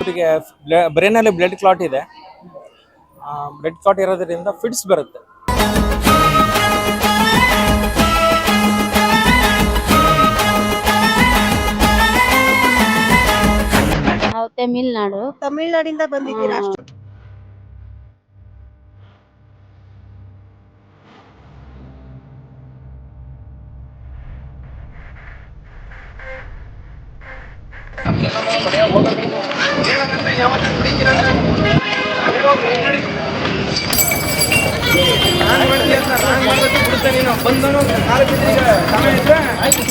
ಇವರಿಗೆ ಬ್ರೈನಲ್ಲಿ blood clot ಇದೆ. ಬ್ಲಡ್ ಕ್ಲಾಟ್ ಇರೋದ್ರಿಂದ ಫಿಟ್ಸ್ ಬರುತ್ತೆ. ನಾವು ತಮಿಳ್ನಾಡು. ತಮಿಳ್ನಾಡಿಂದ ಬಂದಿದ್ದೀರಾ? ಹಾ. ಅಷ್ಟು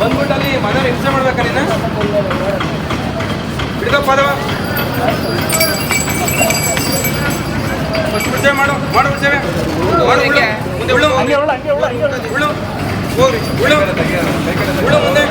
ಬಂದ್ಬಿಟ್ಟು ಅಲ್ಲಿ ಮನೆ ರಿಜಿಸ್ಟರ್ ಮಾಡ್ಬೇಕಾ ನೀನು ಹಿಡ್ಕೋ ಪದವ ಫಸ್ಟ್ ಮಾಡು ಮಾಡು ಬಿಡ್ಸೇವೆ ಮಾಡು ಉಳ್ಳು. ಮುಂದೆ ಉಳ್ಳು ಉಳ್ಳು ಹೋಗ್ರಿ ಉಳ್ಳು ಉಳ್ಳು ಮುಂದೆ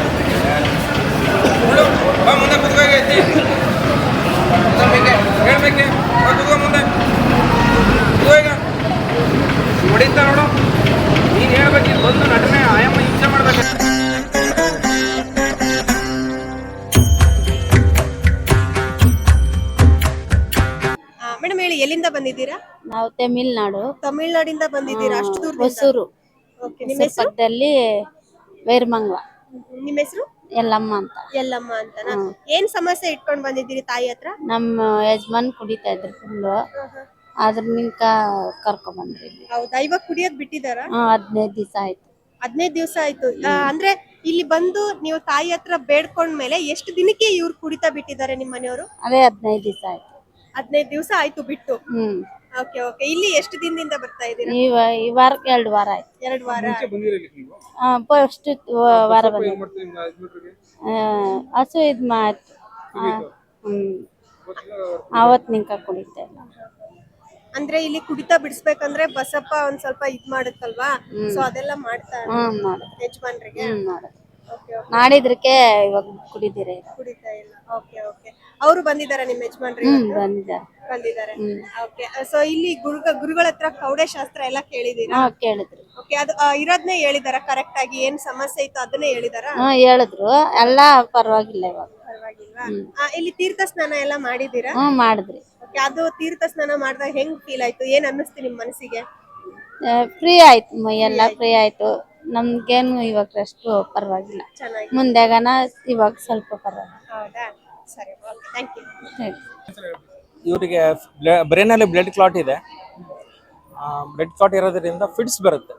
ಬಂದಿದ್ದೀರಾ? ನಾವು ತಮಿಳ್ನಾಡು. ತಮಿಳ್ನಾಡಿಂದ ಬಂದಿದ್ದೀರಾ? ಅಷ್ಟು ದೂರ ಹೊಸೂರು. ನಿಮ್ಮ ಹೊಸೂರು? ಪಕ್ಕದಲ್ಲಿ ವೈರ್ಮಂಗ್ಲ. ನಿಮ್ಮ ಹೆಸರು? ಎಲ್ಲಮ್ಮ ಅಂತ. ಎಲ್ಲಮ್ಮ ಅಂತ ಏನ್ ಸಮಸ್ಯೆ ಇಟ್ಕೊಂಡ್ ಬಂದಿದ್ದೀರಿ ತಾಯಿ ಹತ್ರ? ನಮ್ಮ ಯಜಮಾನ್ ಕುಡಿತಾ ಇದ್ರು ಫುಲ್ಲು ಅದ್ರ ನಿಂಕ ಕರ್ಕೊಂಡ್ ಬಂದ್ರಿ ಇಲ್ಲಿ. ಹೌದಾ? ಇವಾಗ ಕುಡಿಯೋದ್ ಬಿಟ್ಟಿದಾರ ಹಾ ಹದಿನೈದು ದಿವಸ ಆಯ್ತು. ಹದಿನೈದು ದಿವಸ ಆಯ್ತು. ಆ, ಅಂದ್ರೆ ಇಲ್ಲಿ ಬಂದು ನೀವು ತಾಯಿ ಹತ್ರ ಬೇಡ್ಕೊಂಡ್ಮೇಲೆ ಎಷ್ಟು ದಿನಕ್ಕೆ ಇವ್ರು ಕುಡಿತಾ ಬಿಟ್ಟಿದ್ದಾರೆ ನಿಮ್ಮ ಮನೆಯವರು ಅದೇ ಹದಿನೈದು ದಿವಸ ಆಯ್ತು. ಹದಿನೈದು ದಿವಸ ಆಯ್ತು ಬಿಟ್ಟು. ಹ್ಮ್. ಓಕೆ ಓಕೆ ಇಲ್ಲಿ ಎಷ್ಟು ದಿನದಿಂದ ಬರ್ತಾ ಇದ್ದೀರಾ? ಈ ವಾರ ಈ ವಾರಕ್ಕೆ ಎರಡು ವಾರ ಆಯ್ತು. ಎರಡು ವಾರ ಫಸ್ಟ್ ವಾರ ಬಂದ ಹಸು ಇದ್ ಮಾತು ಹ್ಮ್. ಅವತ್ತು ನಿಂಕ ಕುಡಿತಾ ಇಲ್ಲ. ಅಂದ್ರೆ ಇಲ್ಲಿ ಕುಡಿತಾ ಬಿಡಿಸ್ಬೇಕಂದ್ರೆ ಬಸಪ್ಪ ಒಂದ್ ಸ್ವಲ್ಪ ಇದ್ ಮಾಡುತ್ತಲ್ವಾ? ಸೊ ಅದೆಲ್ಲ ಮಾಡ್ತಾ ಹ್ಮ್ ಯಜಮಾನ್ರಿಗೆ? ಹ್ಮ್ ಮಾಡಿದ್ರು ಓಕೆ ಓಕೆ ಮಾಡಿದ್ರಕ್ಕೆ ಇವಾಗ ಕುಡಿದಿರ ಕುಡಿತಾ ಇಲ್ಲ. ಓಕೆ ಓಕೆ ಅವರು ಬಂದಿದಾರ ನಿಮ್ಮ ಯಜಮಾನ್ರಿ ಹ್ಮ್ ಬಂದಿದ್ದಾರೆ. ಬಂದಿದ್ದಾರೆ. ಓಕೆ ಸೊ ಇಲ್ಲಿ ಗುರುಗ ಗುರುಗಳ ಹತ್ರ ಕೌಡೆ ಶಾಸ್ತ್ರ ಎಲ್ಲ ಕೇಳಿದೀರಾ ಹಾ ಕೇಳಿದ್ರು. ಓಕೆ ಅದು ಆ, ಇರೋದ್ನೇ ಹೇಳಿದಾರ ಕರೆಕ್ಟ್ ಆಗಿ ಏನ್ ಸಮಸ್ಯೆ ಇತ್ತು ಅದನ್ನೇ ಹೇಳಿದಾರ? ಹಾ ಹೇಳಿದ್ರು. ಎಲ್ಲ ಪರವಾಗಿಲ್ಲ ಇವಾಗ. ಪರವಾಗಿಲ್ವಾ? ಆ, ಇಲ್ಲಿ ತೀರ್ಥ ಸ್ನಾನ ಎಲ್ಲ ಮಾಡಿದೀರಾ ಹ್ಮ್ ಮಾಡಿದ್ರಿ. ಅದು ತೀರ್ಥ ಸ್ನಾನ ಮಾಡಿದಾಗ ಹೆಂಗ್ ಫೀಲ್ ಆಯ್ತು? ಏನ್ ಅನ್ನಿಸ್ತು ನಿಮ್ ಮನಸ್ಸಿಗೆ? ಫ್ರೀ ಆಯ್ತು ಮೈ ಎಲ್ಲ ಫ್ರೀ ಆಯ್ತು. ನಮ್ಗೇನು ಇವಾಗ ಅಷ್ಟು ಪರವಾಗಿಲ್ಲ. ಚೆನ್ನಾಗಿ. ಮುಂದೆಗನ ಇವಾಗ ಸ್ವಲ್ಪ ಪರವಾಗಿಲ್ಲ. ಹೌದಾ? ಸರಿ ಓಕೆ ಥ್ಯಾಂಕ್. ಇವರಿಗೆ ಬ್ರೈನಲ್ಲಿ ಬ್ಲಡ್ ಕ್ಲಾಟ್ ಇದೆ. ಬ್ಲಡ್ ಕ್ಲಾಟ್ ಇರೋದ್ರಿಂದ ಫಿಟ್ಸ್ ಬರುತ್ತೆ.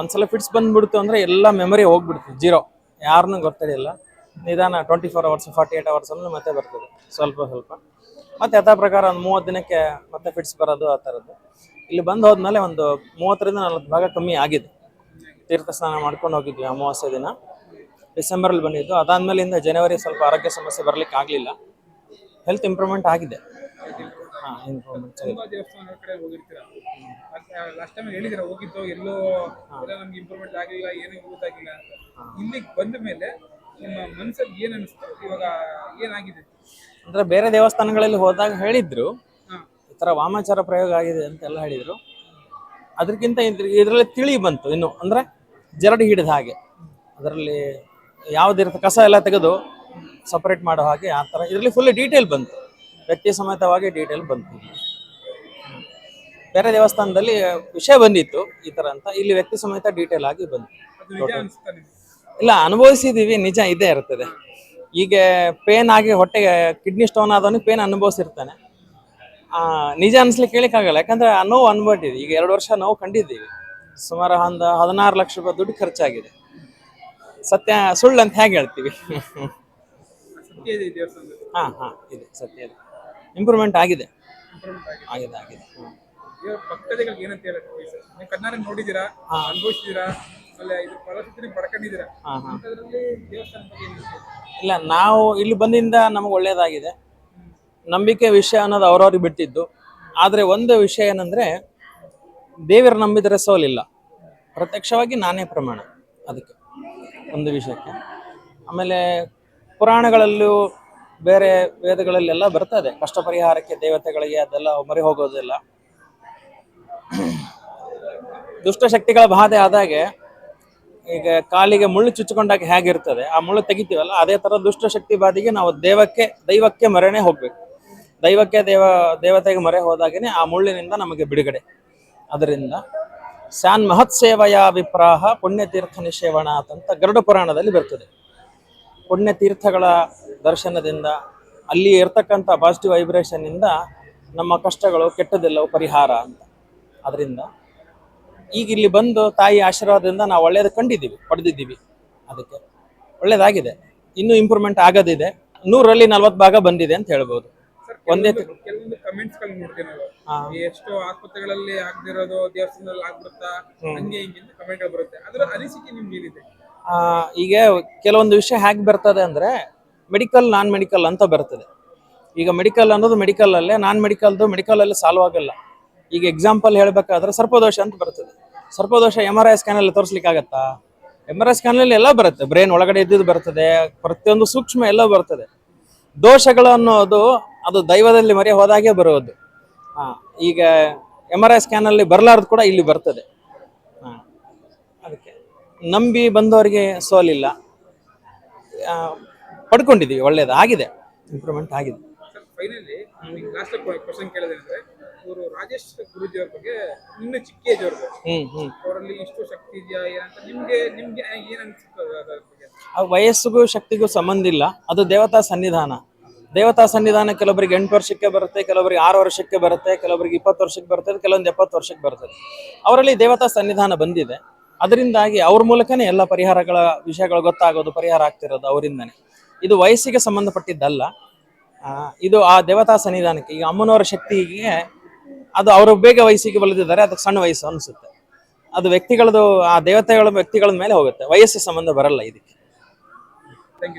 ಒಂದ್ಸಲ ಫಿಟ್ಸ್ ಬಂದ್ಬಿಡ್ತು ಅಂದ್ರೆ ಎಲ್ಲ ಮೆಮೊರಿ ಹೋಗ್ಬಿಡ್ತು, ಜೀರೋ. ಯಾರನ್ನೂ ಗೊತ್ತಿರಲಿಲ್ಲ. ನಿಧಾನ twenty four hours forty eight hours ಅಂದ್ರೆ ಮತ್ತೆ ಬರ್ತದೆ, ಸ್ವಲ್ಪ ಸ್ವಲ್ಪ. ಮತ್ತೆ ಯಥಾ ಪ್ರಕಾರ ಒಂದು ಮೂವತ್ತು ದಿನಕ್ಕೆ ಮತ್ತೆ ಫಿಟ್ಸ್ ಬರೋದು ಆ ಥರದ್ದು. ಇಲ್ಲಿ ಬಂದು ಹೋದ್ಮೇಲೆ ಒಂದು ಮೂವತ್ತರಿಂದ ನಲವತ್ತು ಭಾಗ ಕಮ್ಮಿ ಆಗಿದೆ. ತೀರ್ಥ ಸ್ನಾನ ಮಾಡ್ಕೊಂಡು ಹೋಗಿದ್ವಿ ಅಮಾವಾಸ್ಯೆ ದಿನ. ಡಿಸೆಂಬರಲ್ಲಿ ಬಂದಿದ್ದು. ಅದಾದ್ಮೇಲಿಂದ ಜನವರಿ ಸ್ವಲ್ಪ ಆರೋಗ್ಯ ಸಮಸ್ಯೆ ಬರಲಿಕ್ಕೆ ಆಗಲಿಲ್ಲ. ಹೆಲ್ತ್ ಇಂಪ್ರೂವ್ಮೆಂಟ್ ಆಗಿದೆ. ಹಾಂ ಇಂಪ್ರೂವ್ಮೆಂಟ್ ದೇವಸ್ಥಾನ ಕಡೆ ಹೋಗಿರ್ತೀರಾ? ಲಾಸ್ಟ್ ಟೈಮ್ ಹೇಳಿದಿರ ಹೋಗಿದ್ದು ಎಲ್ಲೋ ಎಲ್ಲ ನಮ್ಗೆ ಇಂಪ್ರೂವ್ಮೆಂಟ್ ಆಗಲಿಲ್ಲ ಏನೂ ಗೊತ್ತಾಗಿಲ್ಲ ಅಂತ. ಇಲ್ಲಿಗೆ ಬಂದ ಮೇಲೆ ನಿಮ್ಮ ಮನಸ್ಸಲ್ಲಿ ಏನ್ ಅನಿಸ್ತು? ಇವಾಗ ಏನಾಗಿದೆ? ಅಂದ್ರೆ ಬೇರೆ ದೇವಸ್ಥಾನಗಳಲ್ಲಿ ಹೋದಾಗ ಹೇಳಿದ್ರು. ಈ ಥರ ವಾಮಾಚಾರ ಪ್ರಯೋಗ ಆಗಿದೆ ಅಂತೆಲ್ಲ ಹೇಳಿದ್ರು. ಅದಕ್ಕಿಂತ ಇದರಲ್ಲಿ ತಿಳಿ ಬಂತು ಇನ್ನು. ಅಂದ್ರೆ ಜರಡಿ ಹಿಡಿದ ಹಾಗೆ. ಅದರಲ್ಲಿ ಯಾವುದಿರುತ್ತೆ ಕಸ ಎಲ್ಲ ತೆಗೆದು ಸಪರೇಟ್ ಮಾಡೋ ಹಾಗೆ ಆ ಥರ. ಇದರಲ್ಲಿ ಫುಲ್ ಡೀಟೇಲ್ ಬಂತು. ವ್ಯಕ್ತಿ ಸಮೇತವಾಗಿ ಡೀಟೇಲ್ ಬಂತು. ಬೇರೆ ದೇವಸ್ಥಾನದಲ್ಲಿ ವಿಷಯ ಬಂದಿತ್ತು ಈ ಥರ ಅಂತ. ಇಲ್ಲಿ ವ್ಯಕ್ತಿ ಸಮೇತ ಡೀಟೇಲ್ ಆಗಿ ಬಂತು. ಇಲ್ಲ ಅನುಭವಿಸಿದೀವಿ ನಿಜ ಇದೇ ಇರ್ತದೆ. ಈಗ ಪೇನ್ ಆಗಿ ಹೊಟ್ಟೆಗೆ ಕಿಡ್ನಿ ಸ್ಟೋನ್ ಆದವನಿಗೆ ಪೇನ್ ಅನುಭವಿಸಿರ್ತಾನೆ. ಆ, ನಿಜ ಅನಿಸ್ಲಿಕ್ಕೆ ಕೇಳಿಕ್ಕಾಗಲ್ಲ. ಯಾಕಂದ್ರೆ ಆ ನೋವು ಅನ್ಬಿಟ್ಟಿದ್ವಿ ಈಗ ಎರಡು ವರ್ಷ ನೋವು ಕಂಡಿದ್ದೀವಿ. ಸುಮಾರು ಒಂದು ಹದಿನಾರು ಲಕ್ಷ ರೂಪಾಯಿ ದುಡ್ಡು ಖರ್ಚಾಗಿದೆ. ಸತ್ಯ ಸುಳ್ಳು ಅಂತ ಹೇಗೆ ಹೇಳ್ತೀವಿ? ಹಾ ಹಾ ಇದೆ ಸತ್ಯ ಇದೆ ಇಂಪ್ರೂವ್ಮೆಂಟ್ ಆಗಿದೆ. ಆಗಿದೆ ಆಗಿದೆ. ಭಕ್ತಾದಿಗಳಿಗೆ ಏನಂತ? ನೀವು ಕಣ್ಣಾರೆ ನೋಡಿದ್ದೀರಾ? ಹಾ. ಅನುಭವಿಸಿದ್ದೀರಾ? ಆಮೇಲೆ ಇದು ಪರಿಸ್ಥಿತಿ ಪಡ್ಕೊಂಡಿದ್ದೀರಾ? ಹಾ ಹಾ. ಅಂಥದ್ರಲ್ಲಿ ದೇವಸ್ಥಾನ ಬಗ್ಗೆ ಇಲ್ಲ ನಾವು ಇಲ್ಲಿ ಬಂದಿಂದ ನಮಗೆ ಒಳ್ಳೇದಾಗಿದೆ. ನಂಬಿಕೆ ವಿಷಯ ಅನ್ನೋದು ಅವ್ರವ್ರಿಗೆ ಬಿಟ್ಟಿದ್ದು. ಆದರೆ ಒಂದು ವಿಷಯ ಏನಂದ್ರೆ ದೇವರ ನಂಬಿದರೆ ಸೋಲಿಲ್ಲ. ಪ್ರತ್ಯಕ್ಷವಾಗಿ ನಾನೇ ಪ್ರಮಾಣ ಅದಕ್ಕೆ. ಒಂದು ವಿಷಯಕ್ಕೆ. ಆಮೇಲೆ ಪುರಾಣಗಳಲ್ಲೂ ಬೇರೆ ವೇದಗಳಲ್ಲೆಲ್ಲ ಬರ್ತದೆ. ಕಷ್ಟ ಪರಿಹಾರಕ್ಕೆ ದೇವತೆಗಳಿಗೆ ಅದೆಲ್ಲ ಮರಿ ಹೋಗೋದಿಲ್ಲ. ದುಷ್ಟಶಕ್ತಿಗಳ ಬಾಧೆ ಆದಾಗೆ ಈಗ ಕಾಲಿಗೆ ಮುಳ್ಳು ಚುಚ್ಚಿಕೊಂಡಾಗ ಹೇಗಿರ್ತದೆ? ಆ ಮುಳ್ಳು ತೆಗಿತೀವಲ್ಲ, ಅದೇ ತರ ದುಷ್ಟಶಕ್ತಿ ಬಾಧಿಗೆ ನಾವು ದೇವಕ್ಕೆ, ದೈವಕ್ಕೆ ಮರೆನೇ ಹೋಗ್ಬೇಕು. ದೈವಕ್ಕೆ ದೇವ, ದೇವತೆಗೆ ಮರೆ ಹೋದಾಗನೇ ಆ ಮುಳ್ಳಿನಿಂದ ನಮಗೆ ಬಿಡುಗಡೆ. ಅದರಿಂದ ಸ್ಯಾನ್ ಮಹತ್ ಸೇವಯ ವಿಪ್ರಾಹ ಪುಣ್ಯತೀರ್ಥ ನಿಷೇವಣಾತ್ ಅಂತ ಗರುಡ ಪುರಾಣದಲ್ಲಿ ಬರ್ತದೆ. ಪುಣ್ಯತೀರ್ಥಗಳ ದರ್ಶನದಿಂದ, ಅಲ್ಲಿ ಇರ್ತಕ್ಕಂಥ ಪಾಸಿಟಿವ್ ವೈಬ್ರೇಷನ್ನಿಂದ ನಮ್ಮ ಕಷ್ಟಗಳು ಕೆಟ್ಟದೆಲ್ಲವೂ ಪರಿಹಾರ ಅಂತ. ಅದರಿಂದ ಈಗ ಇಲ್ಲಿ ಬಂದು ತಾಯಿ ಆಶೀರ್ವಾದದಿಂದ ನಾವು ಒಳ್ಳೆಯದು ಕಂಡಿದ್ದೀವಿ, ಪಡೆದಿದ್ದೀವಿ. ಅದಕ್ಕೆ ಒಳ್ಳೆಯದಾಗಿದೆ ಇನ್ನೂ ಇಂಪ್ರೂವ್ಮೆಂಟ್ ಆಗೋದಿದೆ. ನೂರಲ್ಲಿ ನಲ್ವತ್ತು ಭಾಗ ಬಂದಿದೆ ಅಂತ ಹೇಳ್ಬೋದು. ಒಂದೇ ಕೆಲವೊಂದು ಕಮೆಂಟ್ಸ್ಗಳು ನೋಡ್ತೀವಿ ನಾವು ಈ ಎಷ್ಟೋ ಆಸ್ಪತ್ರೆಗಳಲ್ಲಿ ಆಗದಿರೋದು ದೇವಸ್ಥಾನದಲ್ಲಿ ಆಗ್ಬಿಡುತ್ತಾ? ಹಂಗೆ ಹಿಂಗೆ ಕಮೆಂಟ್ ಬರುತ್ತೆ. ಅದರ ಅನಿಸಿಕೆ ನಿಮ್ಗೆ ಏನಿದೆ? ಆ, ಈಗ ಕೆಲವೊಂದು ವಿಷಯ ಹೇಗೆ ಬರ್ತದೆ ಅಂದ್ರೆ ಮೆಡಿಕಲ್ ನಾನ್ ಮೆಡಿಕಲ್ ಅಂತ ಬರ್ತದೆ. ಈಗ ಮೆಡಿಕಲ್ ಅನ್ನೋದು ಮೆಡಿಕಲ್ ಅಲ್ಲೇ ನಾನ್ ಮೆಡಿಕಲ್ದು ಮೆಡಿಕಲ್ ಅಲ್ಲಿ ಸಾಲ್ವ್ ಆಗಲ್ಲ. ಈಗ ಎಕ್ಸಾಂಪಲ್ ಹೇಳ್ಬೇಕಾದ್ರೆ ಸರ್ಪದೋಷ ಅಂತ ಬರ್ತದೆ. ಸರ್ಪದೋಷ ಎಂ ಆರ್ ಐ ಸ್ಕ್ಯಾನ್ ಅಲ್ಲಿ ತೋರಿಸ್ಲಿಕ್ಕೆ ಆಗತ್ತಾ ಎಂ ಆರ್ ಐ ಸ್ಕ್ಯಾನ್ ಅಲ್ಲಿ ಎಲ್ಲ ಬರುತ್ತೆ. ಬ್ರೈನ್ ಒಳಗಡೆ ಇದ್ದಿದ್ದು ಬರ್ತದೆ. ಪ್ರತಿಯೊಂದು ಸೂಕ್ಷ್ಮ ಎಲ್ಲ ಬರ್ತದೆ. ದೋಷಗಳು ಅನ್ನೋದು ಅದು ದೈವದಲ್ಲಿ ಮರೆ ಹೋದಾಗೆ ಬರುವುದು ಹಾ ಈಗ ಎಂ ಆರ್ ಐ ಸ್ಕ್ಯಾನ್ ಅಲ್ಲಿ ಬರಲಾರ್ದು ಕೂಡ ಇಲ್ಲಿ ಬರ್ತದೆ. ಹಾ ಅದಕ್ಕೆ ನಂಬಿ ಬಂದವರಿಗೆ ಸೋಲಿಲ್ಲ. ಆ, ಪಡ್ಕೊಂಡಿದ್ದೀವಿ ಒಳ್ಳೇದು ಆಗಿದೆ ಇಂಪ್ರೂವ್ಮೆಂಟ್ ಆಗಿದೆ. ಫೈನಲಿ ಲಾಸ್ಟ್ ಕ್ವಶನ್ ಕೇಳೋದಂದ್ರೆ ಇವರು ರಾಜೇಶ್ ಗುರುಜಿ ಅವ್ರ ಬಗ್ಗೆ ಇನ್ನು ಚಿಕ್ಕ ಏಜ್ ಅವ್ರಿಗೆ ಹ್ಮ್ ಹ್ಮ್. ಅವರಲ್ಲಿ ಇಷ್ಟು ಶಕ್ತಿ ಇದೆಯಾ ಏನಂತ ನಿಮ್ಗೆ ನಿಮ್ಗೆ ಏನ್ ಅನ್ಸುತ್ತೆ ಅದ್ರ ಬಗ್ಗೆ? ಆ ವಯಸ್ಸಿಗೂ ಶಕ್ತಿಗೂ ಸಂಬಂಧ ಇಲ್ಲ. ಅದು ದೇವತಾ ಸನ್ನಿಧಾನ. ದೇವತಾ ಸನ್ನಿಧಾನ ಕೆಲವೊಬ್ಬರಿಗೆ ಎಂಟು ವರ್ಷಕ್ಕೆ ಬರುತ್ತೆ ಕೆಲವೊಬ್ಬರಿಗೆ ಆರು ವರ್ಷಕ್ಕೆ ಬರುತ್ತೆ ಕೆಲವೊಬ್ಬರಿಗೆ ಇಪ್ಪತ್ತು ವರ್ಷಕ್ಕೆ ಬರ್ತದೆ ಕೆಲವೊಂದು ಎಪ್ಪತ್ತು ವರ್ಷಕ್ಕೆ ಬರ್ತದೆ ಅವರಲ್ಲಿ ದೇವತಾ ಸನ್ನಿಧಾನ ಬಂದಿದೆ. ಅದರಿಂದಾಗಿ ಅವ್ರ ಮೂಲಕನೇ ಎಲ್ಲ ಪರಿಹಾರಗಳ ವಿಷಯಗಳು ಗೊತ್ತಾಗೋದು ಪರಿಹಾರ ಆಗ್ತಿರೋದು ಅವರಿಂದನೇ. ಇದು ವಯಸ್ಸಿಗೆ ಸಂಬಂಧಪಟ್ಟಿದ್ದಲ್ಲ. ಇದು ಆ ದೇವತಾ ಸನ್ನಿಧಾನಕ್ಕೆ ಈಗ ಅಮ್ಮನವರ ಶಕ್ತಿಗೆ ಅದು ಅವರು ಬೇಗ ವಯಸ್ಸಿಗೆ ಬಲದಿದ್ದಾರೆ ಅದಕ್ಕೆ ಸಣ್ಣ ವಯಸ್ಸು ಅನಿಸುತ್ತೆ. ಅದು ವ್ಯಕ್ತಿಗಳದು ಆ ದೇವತೆಗಳ ವ್ಯಕ್ತಿಗಳ ಮೇಲೆ ಹೋಗುತ್ತೆ. ವಯಸ್ಸಿಗೆ ಸಂಬಂಧ ಬರಲ್ಲ ಇದಕ್ಕೆ. ಥ್ಯಾಂಕ್